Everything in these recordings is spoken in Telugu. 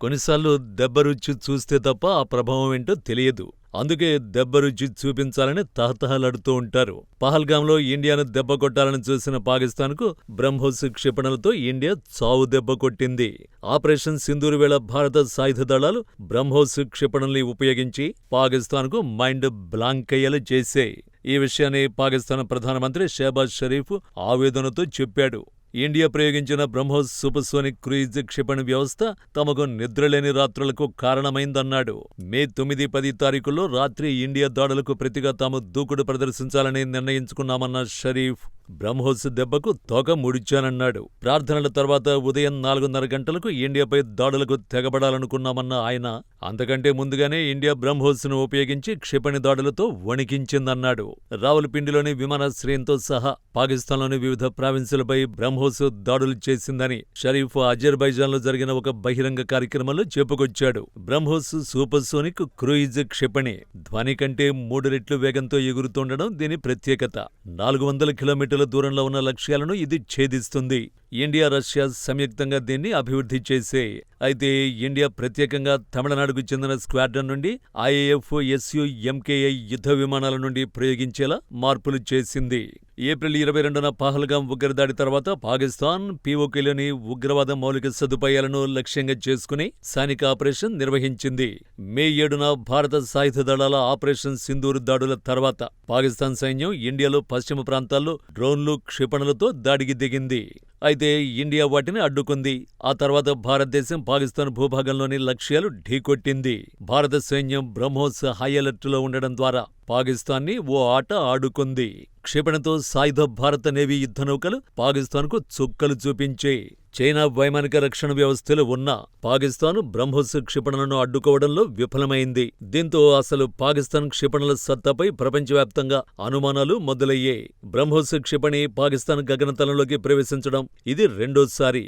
కొన్నిసార్లు దెబ్బ రుచి చూస్తే తప్ప ఆ ప్రభావం ఏంటో తెలియదు. అందుకే దెబ్బ రుచి చూపించాలని తహతహలాడుతూ ఉంటారు. పహల్గామ్లో ఇండియాను దెబ్బ కొట్టాలని చూసిన పాకిస్తాన్కు బ్రహ్మోస్ క్షిపణలతో ఇండియా చావు దెబ్బ కొట్టింది. ఆపరేషన్ సింధూర్ వేళ భారత సాయుధ దళాలు బ్రహ్మోస్ క్షిపణల్ని ఉపయోగించి పాకిస్తాన్కు మైండ్ బ్లాంకయ్యలు చేశాయి. ఈ విషయాన్ని పాకిస్తాన్ ప్రధానమంత్రి షేబాజ్ షరీఫ్ ఆవేదనతో చెప్పాడు. ఇండియా ప్రయోగించిన బ్రహ్మోస్ సూపర్సోనిక్ క్రూయిజ్ క్షిపణి వ్యవస్థ తమకు నిద్రలేని రాత్రులకు కారణమైందన్నాడు. మే తొమ్మిది, పది తారీఖుల్లో రాత్రి ఇండియా దాడులకు ప్రతిగా తాము దూకుడు ప్రదర్శించాలని నిర్ణయించుకున్నామన్న షరీఫ్ బ్రహ్మోస్ దెబ్బకు తోక ముడిచానన్నాడు. ప్రార్థనల తర్వాత ఉదయం నాలుగున్నర గంటలకు ఇండియాపై దాడులకు తెగబడాలనుకున్నామన్న ఆయన అంతకంటే ముందుగానే ఇండియా బ్రహ్మోస్ను ఉపయోగించి క్షిపణి దాడులతో వణికించిందన్నాడు. రావులపిండిలోని విమానాశ్రయంతో సహా పాకిస్తాన్లోని వివిధ ప్రావిన్సులపై బ్రహ్మోస్ దాడులు చేసిందని షరీఫ్ అజర్బైజాన్లో జరిగిన ఒక బహిరంగ కార్యక్రమంలో చెప్పుకొచ్చాడు. బ్రహ్మోస్ సూపర్సోనిక్ క్రూయిజ్ క్షిపణి ధ్వని కంటే మూడు రెట్లు వేగంతో ఎగురుతుండడం దీని ప్రత్యేకత. నాలుగు వందల కిలోమీటర్ కిలోమీటర్ల దూరంలో ఉన్న లక్ష్యాలను ఇది ఛేదిస్తుంది. ఇండియా, రష్యా సంయుక్తంగా దీన్ని అభివృద్ధి చేసే అయితే ఇండియా ప్రత్యేకంగా తమిళనాడుకు చెందిన స్క్వాడ్రన్ నుండి ఐఏఎఫ్ ఎస్యు ఎంకేఐ యుద్ధ విమానాల నుండి ప్రయోగించేలా మార్పులు చేసింది. ఏప్రిల్ ఇరవై రెండున పహల్గాం ఉగ్రదాడి తర్వాత పాకిస్తాన్ పీఓకేలోని ఉగ్రవాద మౌలిక సదుపాయాలను లక్ష్యంగా చేసుకుని సైనిక ఆపరేషన్ నిర్వహించింది. మే ఏడున భారత సాయుధ దళాల ఆపరేషన్ సింధూర్ దాడుల తర్వాత పాకిస్తాన్ సైన్యం ఇండియాలో పశ్చిమ ప్రాంతాల్లో డ్రోన్లు, క్షిపణులతో దాడికి దిగింది. అయితే ఇండియా వాటిని అడ్డుకుంది. ఆ తర్వాత భారతదేశం పాకిస్తాన్ భూభాగంలోని లక్ష్యాలు ఢీకొట్టింది. భారత సైన్యం బ్రహ్మోస్ హై అలర్ట్లో ఉండడం ద్వారా పాకిస్తాన్ని ఓ ఆట ఆడుకుంది. క్షిపణితో సాయుధ భారత నేవీ యుద్ధనౌకలు పాకిస్తాన్కు చుక్కలు చూపించాయి. చైనా వైమానిక రక్షణ వ్యవస్థలు ఉన్నా పాకిస్తాన్ బ్రహ్మోస్ క్షిపణులను అడ్డుకోవడంలో విఫలమైంది. దీంతో అసలు పాకిస్తాన్ క్షిపణుల సత్తాపై ప్రపంచవ్యాప్తంగా అనుమానాలు మొదలయ్యాయి. బ్రహ్మోస్ క్షిపణి పాకిస్తాన్ గగనతలంలోకి ప్రవేశించడం ఇది రెండోసారి.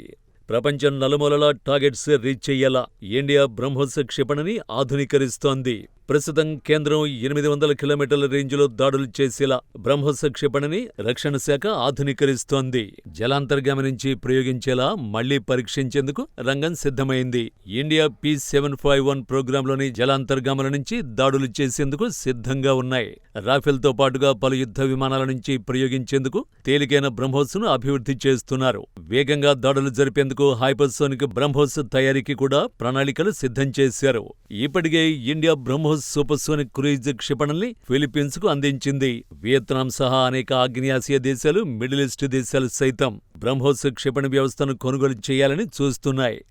ప్రపంచం నలుమూలలా టార్గెట్స్ రీచ్ అయ్యేలా ఇండియా బ్రహ్మోస్ క్షిపణిని ఆధునీకరిస్తోంది. ప్రస్తుతం కేంద్రం ఎనిమిది వందల కిలోమీటర్ల రేంజ్లో దాడులు చేసేలా బ్రహ్మోస్ క్షిపణిని రక్షణ శాఖ ఆధునీకరిస్తోంది. జలాంతర్గామి నుంచి ప్రయోగించేలా మళ్ళీ పరీక్షించేందుకు రంగం సిద్ధమైంది. India P seven five one ప్రోగ్రాంలోని జలాంతర్గాముల నుంచి దాడులు చేసేందుకు సిద్ధంగా ఉన్నాయి. రాఫెల్తో పాటుగా పలు యుద్ధ విమానాల నుంచి ప్రయోగించేందుకు తేలికైన బ్రహ్మోస్ను అభివృద్ధి చేస్తున్నారు. వేగంగా దాడులు జరిపేందుకు హైపర్సోనిక్ బ్రహ్మోస్ తయారీకి కూడా ప్రణాళికలు సిద్ధం చేశారు. ఇప్పటికే ఇండియా బ్రహ్మోస్ సూపర్సోనిక్ క్రూయిజ్ క్షిపణుల్ని ఫిలిప్పీన్స్కు అందించింది. వియత్నాం సహా అనేక ఆగ్నేయాసియా దేశాలు, మిడిల్ ఈస్ట్ దేశాలు సైతం బ్రహ్మోస్ క్షిపణి వ్యవస్థను కొనుగోలు చేయాలని చూస్తున్నాయి.